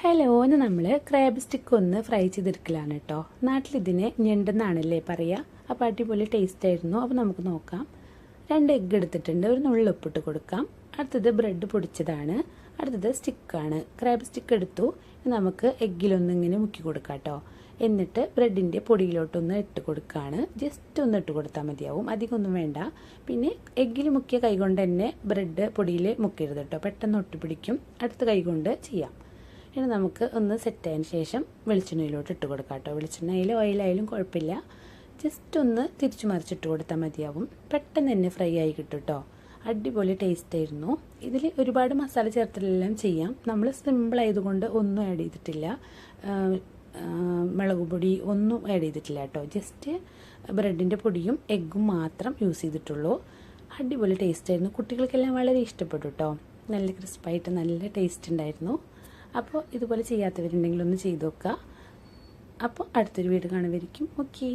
Hello ഇന്ന് നമ്മൾ crab stick ഒന്ന് ഫ്രൈ ചെയ്തെടുക്കലാണ് കേട്ടോ നാട്ടിൽ ഇതിനെ ഞണ്ടെന്നാണല്ലേ പറയുക അപ്പോൾ അടിപൊളി ടേസ്റ്റ് ആയിരുന്നു. അപ്പോൾ നമുക്ക് നോക്കാം. രണ്ട് എഗ്ഗ് എടുത്തിട്ടുണ്ട്. ഒരു നുള്ളിൽ ഉപ്പിട്ട് കൊടുക്കാം. അടുത്തത് ബ്രെഡ് പൊടിച്ചതാണ്. അടുത്തത് സ്റ്റിക്കാണ് ക്രാബ് സ്റ്റിക്ക് എടുത്തു. നമുക്ക് എഗ്ഗിലൊന്നും ഇങ്ങനെ മുക്കി കൊടുക്കാം കേട്ടോ എന്നിട്ട് ബ്രെഡിന്റെ പൊടിയിലോട്ടൊന്ന് ഇട്ട് കൊടുക്കുകയാണ് ജസ്റ്റ് ഒന്ന് ഇട്ട് കൊടുത്താൽ മതിയാവും. അധികമൊന്നും വേണ്ട. പിന്നെ എഗ്ഗിൽ മുക്കിയ കൈകൊണ്ട് തന്നെ ബ്രെഡ് പൊടിയിൽ മുക്കരുത് കേട്ടോ പെട്ടെന്ന് ഒട്ടിപ്പിടിക്കും. അടുത്ത കൈകൊണ്ട് ചെയ്യാം. ഇനി നമുക്ക് ഒന്ന് സെറ്റ് ആയതിന് ശേഷം വെളിച്ചെണ്ണയിലോട്ട് ഇട്ട് കൊടുക്കാം കേട്ടോ. വെളിച്ചെണ്ണയിൽ ഓയിലായാലും കുഴപ്പമില്ല. ജസ്റ്റ് ഒന്ന് തിരിച്ചു മറിച്ചിട്ട് കൊടുത്താൽ മതിയാവും. പെട്ടെന്ന് തന്നെ ഫ്രൈ ആയി കിട്ടും കേട്ടോ. അടിപൊളി ടേസ്റ്റ് ആയിരുന്നു. ഇതിൽ ഒരുപാട് മസാല ചേർത്തലെല്ലാം ചെയ്യാം. നമ്മൾ സിമ്പിൾ ആയതുകൊണ്ട് ഒന്നും ആഡ് ചെയ്തിട്ടില്ല. മുളക് പൊടി ഒന്നും ആഡ് ചെയ്തിട്ടില്ല കേട്ടോ. ജസ്റ്റ് ബ്രെഡിന്റെ പൊടിയും എഗ്ഗും മാത്രം യൂസ് ചെയ്തിട്ടുള്ളൂ. അടിപൊളി ടേസ്റ്റ് ആയിരുന്നു. കുട്ടികൾക്കെല്ലാം വളരെ ഇഷ്ടപ്പെട്ടു കേട്ടോ. നല്ല ക്രിസ്പായിട്ട് നല്ല ടേസ്റ്റ് ഉണ്ടായിരുന്നു. അപ്പോൾ ഇതുപോലെ ചെയ്യാത്തവരുണ്ടെങ്കിൽ ഒന്ന് ചെയ്തു നോക്കുക. അപ്പോൾ അടുത്തൊരു വീട് കാണുമായിരിക്കും ഓക്കേ